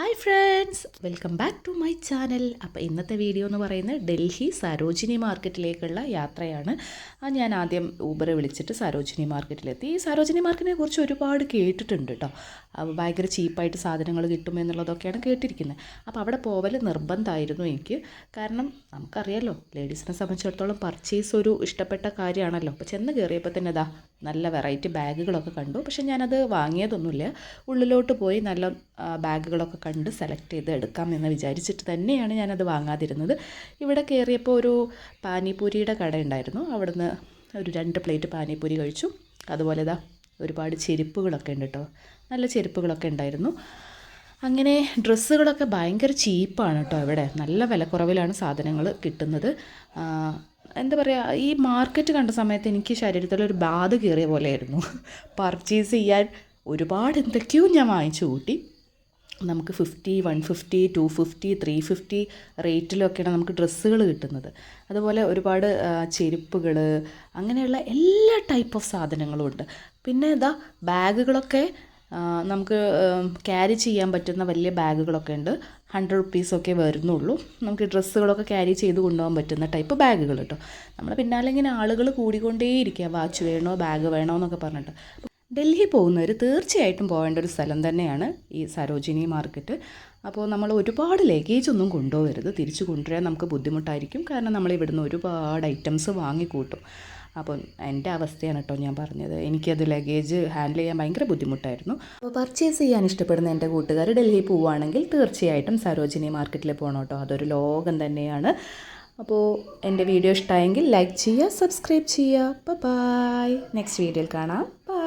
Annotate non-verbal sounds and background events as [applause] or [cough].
Hi friends. Welcome back to my channel. അപ്പോൾ ഇന്നത്തെ video എന്ന് പറയുന്നത് ഡൽഹി സരോജിനി മാർക്കറ്റിലേക്കുള്ള യാത്രയാണ്. ഞാൻ ആദ്യം ഊബറെ വിളിച്ചിട്ട് സരോജിനി മാർക്കറ്റിലെത്തി. ഈ സരോജിനി മാർക്കറ്റിനെ കുറിച്ച് ഒരുപാട് കേട്ടിട്ടുണ്ട് കേട്ടോ ഭയങ്കര ചീപ്പായിട്ട് സാധനങ്ങൾ കിട്ടുമെന്നുള്ളതൊക്കെയാണ് കേട്ടിരിക്കുന്നത്. അപ്പോൾ അവിടെ പോവൽ നിർബന്ധമായിരുന്നു എനിക്ക്. കാരണം നമുക്കറിയാലോ ലേഡീസിനെ സംബന്ധിച്ചിടത്തോളം പർച്ചേസ് ഒരു ഇഷ്ടപ്പെട്ട കാര്യമാണല്ലോ. അപ്പോൾ ചെന്ന് കയറിയപ്പോൾ തന്നെ ഇതാ നല്ല വെറൈറ്റി ബാഗുകളൊക്കെ കണ്ടു. പക്ഷേ ഞാനത് വാങ്ങിയതൊന്നുമില്ല. ഉള്ളിലോട്ട് പോയി നല്ല ബാഗുകളൊക്കെ കണ്ട് സെലക്ട് ചെയ്ത് എടുക്കാം എന്ന് വിചാരിച്ചിട്ട് തന്നെയാണ് ഞാനത് വാങ്ങാതിരുന്നത്. ഇവിടെ കയറിയപ്പോൾ ഒരു പാനിപൂരിയുടെ കട ഉണ്ടായിരുന്നു. അവിടുന്ന് ഒരു രണ്ട് പ്ലേറ്റ് പാനിപൂരി കഴിച്ചു. അതുപോലെ ഇതാ ഒരുപാട് ചെരുപ്പുകളൊക്കെ ഉണ്ട് കേട്ടോ നല്ല ചെരുപ്പുകളൊക്കെ ഉണ്ടായിരുന്നു. അങ്ങനെ ഡ്രസ്സുകളൊക്കെ ഭയങ്കര ചീപ്പാണ് കേട്ടോ ഇവിടെ. നല്ല വിലക്കുറവിലാണ് സാധനങ്ങൾ കിട്ടുന്നത്. എന്താ പറയുക ഈ മാർക്കറ്റ് കണ്ട സമയത്ത് എനിക്ക് ശരീരത്തിലൊരു ബാധ കയറിയ പോലെയായിരുന്നു. [laughs] പർച്ചേസ് ചെയ്യാൻ ഒരുപാട് എന്തൊക്കെയോ ഞാൻ വാങ്ങിച്ചു കൂട്ടി. നമുക്ക് fifty one fifty two fifty three fifty റേറ്റിലൊക്കെയാണ് നമുക്ക് ഡ്രസ്സുകൾ കിട്ടുന്നത്. അതുപോലെ ഒരുപാട് ചെരുപ്പുകൾ അങ്ങനെയുള്ള എല്ലാ ടൈപ്പ് ഓഫ് സാധനങ്ങളും ഉണ്ട്. പിന്നെ ഇതാ ബാഗുകളൊക്കെ നമുക്ക് ക്യാരി ചെയ്യാൻ പറ്റുന്ന വലിയ ബാഗുകളൊക്കെ ഉണ്ട്. ഹൺഡ്രഡ് റുപ്പീസൊക്കെ വരുന്നുള്ളൂ. നമുക്ക് ഡ്രസ്സുകളൊക്കെ ക്യാരി ചെയ്ത് കൊണ്ടുപോകാൻ പറ്റുന്ന ടൈപ്പ് ബാഗുകൾ കേട്ടോ നമ്മൾ പിന്നാലെ ഇങ്ങനെ ആളുകൾ കൂടിക്കൊണ്ടേയിരിക്കുക. വാച്ച് വേണോ ബാഗ് വേണോ എന്നൊക്കെ പറഞ്ഞിട്ട്. ഡൽഹി പോകുന്നവർ തീർച്ചയായിട്ടും പോകേണ്ട ഒരു സ്ഥലം തന്നെയാണ് ഈ സരോജിനി മാർക്കറ്റ്. അപ്പോൾ നമ്മൾ ഒരുപാട് ലഗേജ് ഒന്നും കൊണ്ടുപോകരുത്. തിരിച്ചു കൊണ്ടുവരാൻ നമുക്ക് ബുദ്ധിമുട്ടായിരിക്കും. കാരണം നമ്മൾ ഇവിടുന്ന് ഒരുപാട് ഐറ്റംസ് വാങ്ങിക്കൂട്ടും. അപ്പോൾ എന്റെ അവസ്ഥയാണ് കേട്ടോ ഞാൻ പറഞ്ഞത്. എനിക്കത് ലഗേജ് ഹാൻഡിൽ ചെയ്യാൻ ഭയങ്കര ബുദ്ധിമുട്ടായിരുന്നു. അപ്പോൾ പർച്ചേസ് ചെയ്യാൻ ഇഷ്ടപ്പെടുന്ന എന്റെ കൂട്ടുകാർ ഡൽഹി പോവുകയാണെങ്കിൽ തീർച്ചയായിട്ടും സരോജിനി മാർക്കറ്റിൽ പോകണം കേട്ടോ. അതൊരു ലോകം തന്നെയാണ്. അപ്പോൾ എന്റെ വീഡിയോ ഇഷ്ടമായെങ്കിൽ ലൈക്ക് ചെയ്യുക സബ്സ്ക്രൈബ് ചെയ്യുക. ബൈ നെക്സ്റ്റ് വീഡിയോയിൽ കാണാം. ബൈ